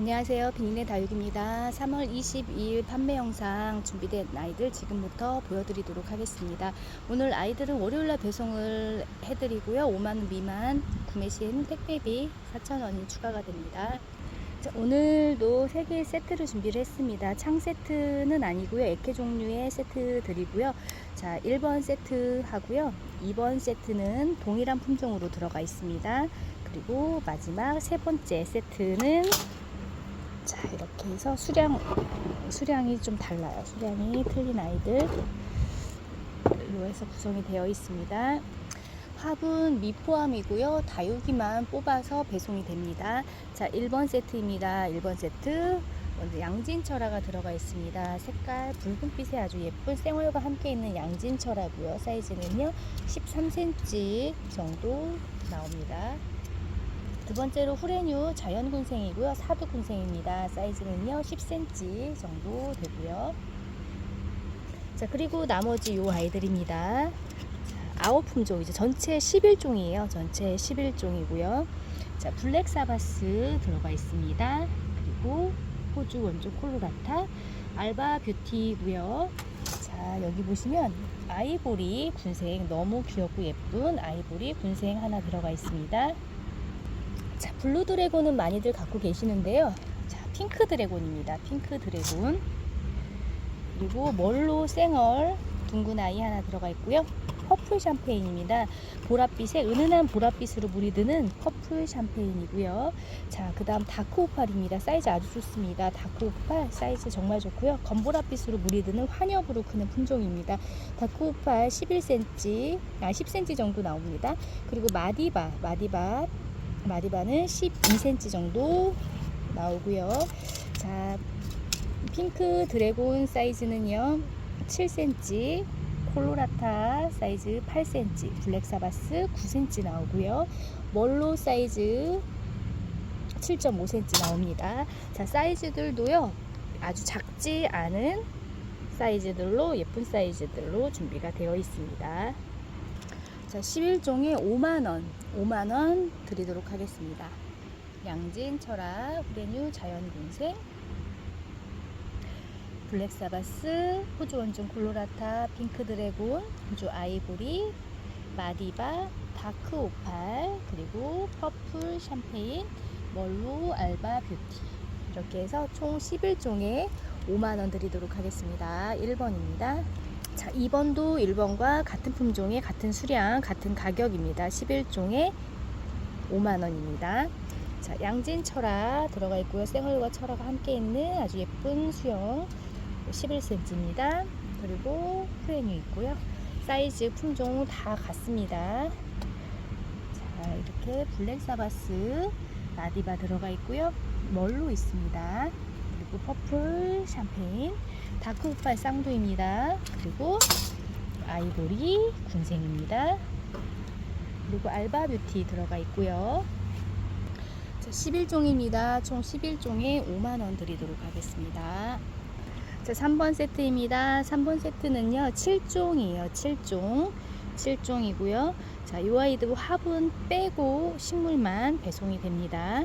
안녕하세요. 비니네 다육입니다. 3월 22일 판매 영상 준비된 아이들 지금부터 보여드리도록 하겠습니다. 오늘 아이들은 월요일날 배송을 해드리고요. 5만원 미만 구매 시에는 택배비 4,000원이 추가가 됩니다. 자, 오늘도 3개의 세트를 준비를 했습니다. 창 세트는 아니고요. 에케 종류의 세트 드리고요. 자, 1번 세트 하고요. 2번 세트는 동일한 품종으로 들어가 있습니다. 그리고 마지막 세 번째 세트는 자 이렇게 해서 수량 수량이 좀 달라요. 수량이 틀린 아이들로 해서 구성이 되어 있습니다. 화분 미포함이고요. 다육이만 뽑아서 배송이 됩니다. 자 1번 세트입니다. 1번 세트 먼저 양진철화가 들어가 있습니다. 색깔 붉은빛에 아주 예쁜 생얼과 함께 있는 양진철화고요. 사이즈는요 13cm 정도 나옵니다. 두 번째로 후레뉴 자연군생이고요. 사두군생입니다. 사이즈는요 10cm 정도 되고요. 자 그리고 나머지 요 아이들입니다. 자, 아홉 품종이죠. 전체 11종이에요. 전체 11종이고요. 자 블랙 사바스 들어가 있습니다. 그리고 호주 원조 콜로라타 알바 뷰티고요. 자 여기 보시면 아이보리 군생 너무 귀엽고 예쁜 아이보리 군생 하나 들어가 있습니다. 자, 블루 드래곤은 많이들 갖고 계시는데요. 자, 핑크 드래곤입니다. 핑크 드래곤. 그리고 멀로 생얼 둥근 아이 하나 들어가 있고요. 퍼플 샴페인입니다. 보랏빛에 은은한 보랏빛으로 물이 드는 퍼플 샴페인이고요. 자, 그 다음 다크 오팔입니다. 사이즈 아주 좋습니다. 다크 오팔 사이즈 정말 좋고요. 검보랏빛으로 물이 드는 환엽으로 크는 품종입니다. 다크 오팔 11cm, 아 10cm 정도 나옵니다. 그리고 마디바, 마디바 마디바는 12cm 정도 나오고요. 자, 핑크 드래곤 사이즈는요. 7cm, 콜로라타 사이즈 8cm, 블랙 사바스 9cm 나오고요. 멀로 사이즈 7.5cm 나옵니다. 자, 사이즈들도요. 아주 작지 않은 사이즈들로 예쁜 사이즈들로 준비가 되어 있습니다. 자, 11종에 5만원, 5만원 드리도록 하겠습니다. 양진, 철학, 후레뉴, 자연군생, 블랙사바스, 호주 원종 콜로라타, 핑크 드래곤, 호주 아이보리, 마디바, 다크 오팔, 그리고 퍼플 샴페인, 멀로 알바 뷰티. 이렇게 해서 총 11종에 5만원 드리도록 하겠습니다. 1번입니다. 자, 2번도 1번과 같은 품종의 같은 수량, 같은 가격입니다. 11종에 5만원입니다. 자, 양진 철화 들어가 있고요. 생얼과 철화가 함께 있는 아주 예쁜 수영 11cm입니다. 그리고 프레임이 있고요. 사이즈, 품종 다 같습니다. 자, 이렇게 블랙 사바스 나디바 들어가 있고요. 멀로 있습니다. 그리고 퍼플 샴페인 다크 오팔 쌍두입니다. 그리고 아이보리 군생입니다. 그리고 알바 뷰티 들어가 있고요. 자, 11종입니다. 총 11종에 5만원 드리도록 하겠습니다. 자, 3번 세트입니다. 3번 세트는요, 7종이에요. 7종. 7종이고요. 자, 이 아이들 화분 빼고 식물만 배송이 됩니다.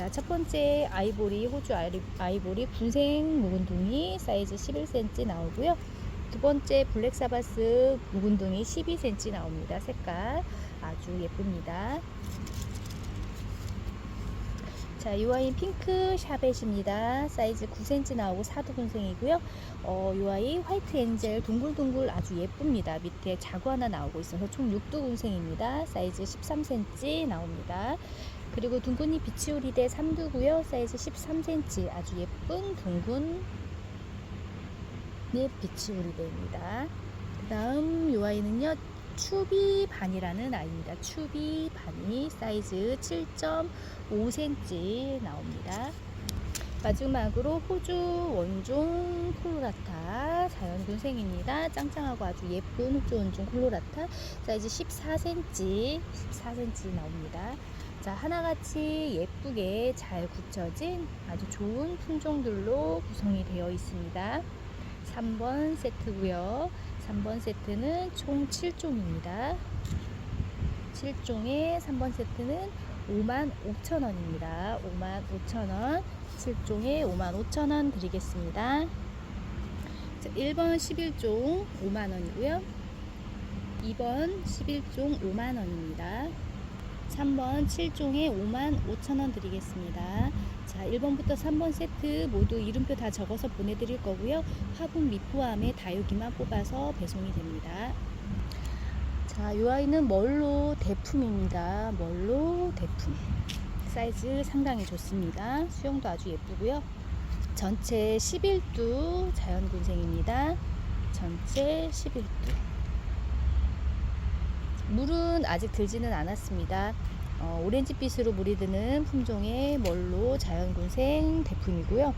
자, 첫 번째 아이보리, 호주 아이- 아이보리 분생 묵은둥이 사이즈 11cm 나오고요. 두 번째 블랙 사바스 묵은둥이 12cm 나옵니다. 색깔 아주 예쁩니다. 자, 이 아이는 핑크 샤벳입니다. 사이즈 9cm 나오고 사두 군생이고요. 어, 이 아이 화이트 엔젤 둥글둥글 아주 예쁩니다. 밑에 자구 하나 나오고 있어서 총 6두 군생입니다. 사이즈 13cm 나옵니다. 그리고 둥근이 비치오리대 3두고요. 사이즈 13cm 아주 예쁜 둥근 네 비치오리대입니다. 그 다음 이 아이는요. 추비 반이라는 아이입니다. 추비 반이 사이즈 7.5cm 나옵니다. 마지막으로 호주 원종 콜로라타 자연군생입니다. 짱짱하고 아주 예쁜 호주 원종 콜로라타 사이즈 14cm, 14cm 나옵니다. 자, 하나같이 예쁘게 잘 굳혀진 아주 좋은 품종들로 구성이 되어 있습니다. 3번 세트고요. 3번 세트는 총 7종입니다. 7종의 3번 세트는 55,000원입니다. 55,000원. 7종에 55,000원 드리겠습니다. 자, 1번 11종 5만원이고요. 2번 11종 5만원입니다. 3번 7종에 5만 5천원 드리겠습니다. 자, 1번부터 3번 세트 모두 이름표 다 적어서 보내드릴 거고요. 화분 미 포함에 다육이만 뽑아서 배송이 됩니다. 자, 이 아이는 멀로 대품입니다. 멀로 대품. 사이즈 상당히 좋습니다. 수영도 아주 예쁘고요. 전체 11두 자연군생입니다. 전체 11두. 물은 아직 들지는 않았습니다. 어, 오렌지빛으로 물이 드는 품종의 멀로 자연군생 대품이고요.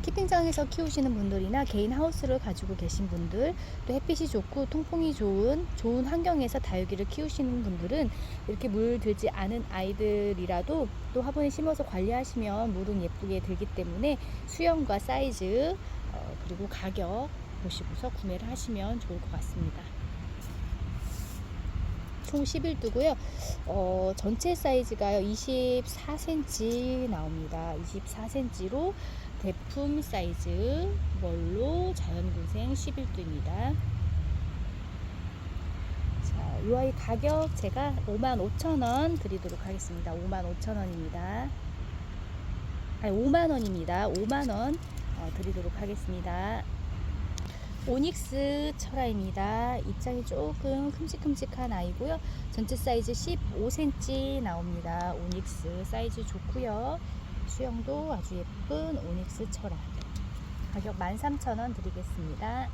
키핑장에서 키우시는 분들이나 개인 하우스를 가지고 계신 분들, 또 햇빛이 좋고 통풍이 좋은 좋은 환경에서 다육이를 키우시는 분들은 이렇게 물 들지 않은 아이들이라도 또 화분에 심어서 관리하시면 물은 예쁘게 들기 때문에 수영과 사이즈 어, 그리고 가격 보시고서 구매를 하시면 좋을 것 같습니다. 총 11두고요. 어, 전체 사이즈가요 24cm 나옵니다. 24cm로 대품 사이즈 멀로 자연군생 11두입니다. 자, 이 아이 가격 제가 55,000원 드리도록 하겠습니다. 55,000원입니다. 아니 5만원입니다. 5만원 어, 드리도록 하겠습니다. 오닉스 철화입니다. 입장이 조금 큼직큼직한 아이고요. 전체 사이즈 15cm 나옵니다. 오닉스 사이즈 좋고요. 수영도 아주 예쁜 오닉스 철화. 가격 13,000원 드리겠습니다.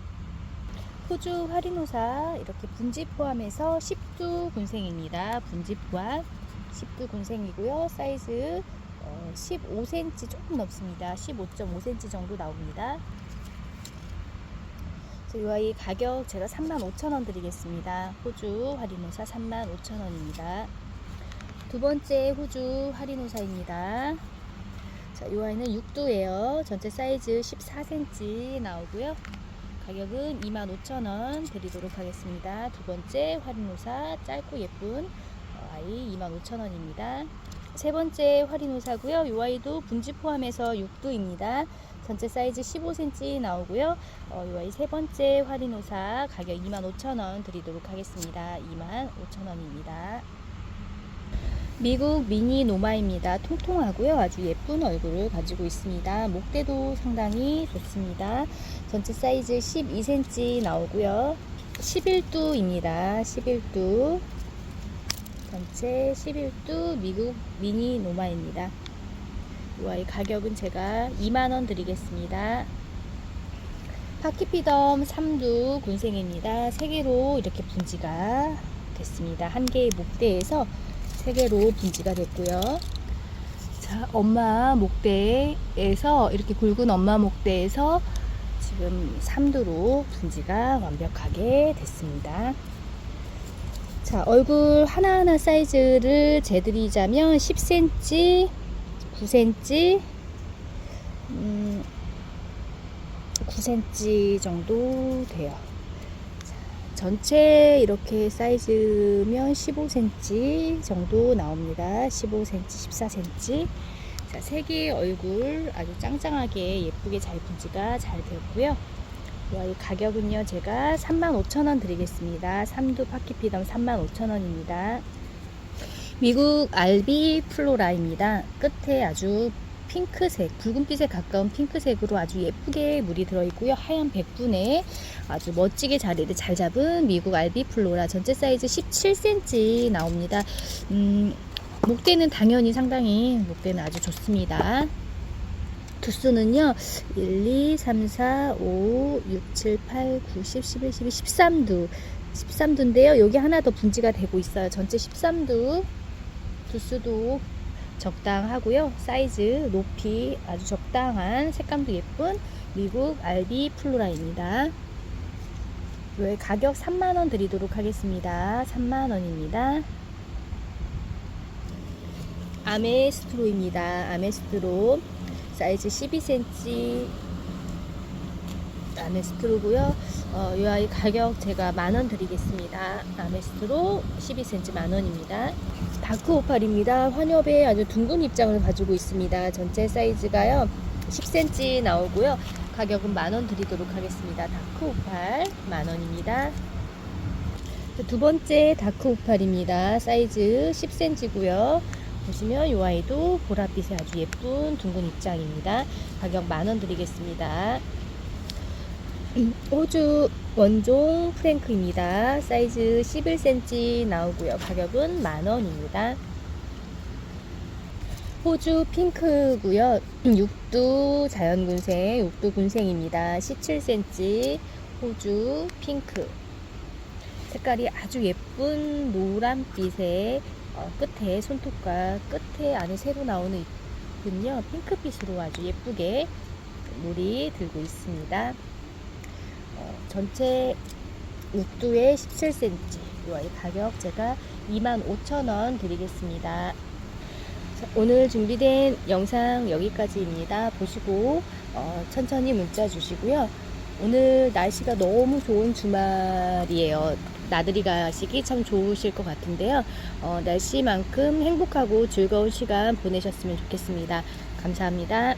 호주 화리노사 이렇게 분지 포함해서 10두 군생입니다. 분지 포함 10두 군생이고요. 사이즈 어, 15cm 조금 넘습니다. 15.5cm 정도 나옵니다. 이 아이 가격 제가 35,000원 드리겠습니다. 호주 할인호사 35,000원입니다. 두 번째 호주 할인호사입니다. 자, 이 아이는 6두예요. 전체 사이즈 14cm 나오고요. 가격은 25,000원 드리도록 하겠습니다. 두 번째 할인호사 짧고 예쁜 어, 아이 25,000원입니다. 세 번째 할인호사고요. 이 아이도 분지 포함해서 6두입니다. 전체 사이즈 15cm 나오고요. 어, 이 아이 세 번째 할인 호사 가격 25,000원 드리도록 하겠습니다. 25,000원입니다. 미국 미니 노마입니다. 통통하고요. 아주 예쁜 얼굴을 가지고 있습니다. 목대도 상당히 좋습니다. 전체 사이즈 12cm 나오고요. 11두입니다. 11두. 전체 11두 미국 미니 노마입니다. 이 아이 가격은 제가 2만원 드리겠습니다. 파키피덤 3두 군생입니다. 3개로 이렇게 분지가 됐습니다. 한 개의 목대에서 3개로 분지가 됐고요. 자, 엄마 목대에서 이렇게 굵은 엄마 목대에서 지금 3두로 분지가 완벽하게 됐습니다. 자, 얼굴 하나하나 사이즈를 재드리자면 10cm, 9cm, 음, 9cm 정도 돼요. 자, 전체 이렇게 사이즈면 15cm 정도 나옵니다. 15cm, 14cm. 자, 세 개의 얼굴 아주 짱짱하게 예쁘게 잘 분지가 잘 되었고요. 이 가격은요, 제가 35,000원 드리겠습니다. 3두 파키피덤 35,000원입니다. 미국 알비 플로라입니다. 끝에 아주 핑크색, 붉은빛에 가까운 핑크색으로 아주 예쁘게 물이 들어있고요. 하얀 백분에 아주 멋지게 자리를 잘 잡은 미국 알비 플로라 전체 사이즈 17cm 나옵니다. 음, 목대는 당연히 상당히 목대는 아주 좋습니다. 두수는요 1, 2, 3, 4, 5, 6, 7, 8, 9, 10, 11, 12, 13두 13두인데요 여기 하나 더 분지가 되고 있어요 전체 13두 두수도 적당하고요. 사이즈 높이 아주 적당한 색감도 예쁜 미국 알비 플로라입니다. 왜 가격 3만원 드리도록 하겠습니다. 3만원입니다. 아메스트로입니다. 아메스트로 사이즈 12cm 아메스트로고요. 어, 이 아이 가격 제가 만 원 드리겠습니다. 아메스트로 12cm 만 원입니다. 다크 오팔입니다. 환엽에 아주 둥근 입장을 가지고 있습니다. 전체 사이즈가요 10cm 나오고요. 가격은 만 원 드리도록 하겠습니다. 다크 오팔 만 원입니다. 두 번째 다크 오팔입니다. 사이즈 10cm고요. 보시면 이 아이도 보랏빛의 아주 예쁜 둥근 입장입니다. 가격 만 원 드리겠습니다. 호주 원종 프랭크입니다. 사이즈 11cm 나오고요. 가격은 만 원입니다. 호주 핑크고요. 육두 자연군생, 육두 군생입니다. 17cm 호주 핑크. 색깔이 아주 예쁜 노란빛의 어, 끝에 손톱과 끝에 안에 새로 나오는 잎은요 핑크빛으로 아주 예쁘게 물이 들고 있습니다. 어, 전체 육두에 17cm. 이 가격 제가 25,000원 드리겠습니다. 자, 오늘 준비된 영상 여기까지입니다. 보시고 어, 천천히 문자 주시고요. 오늘 날씨가 너무 좋은 주말이에요. 나들이 가시기 참 좋으실 것 같은데요. 어, 날씨만큼 행복하고 즐거운 시간 보내셨으면 좋겠습니다. 감사합니다.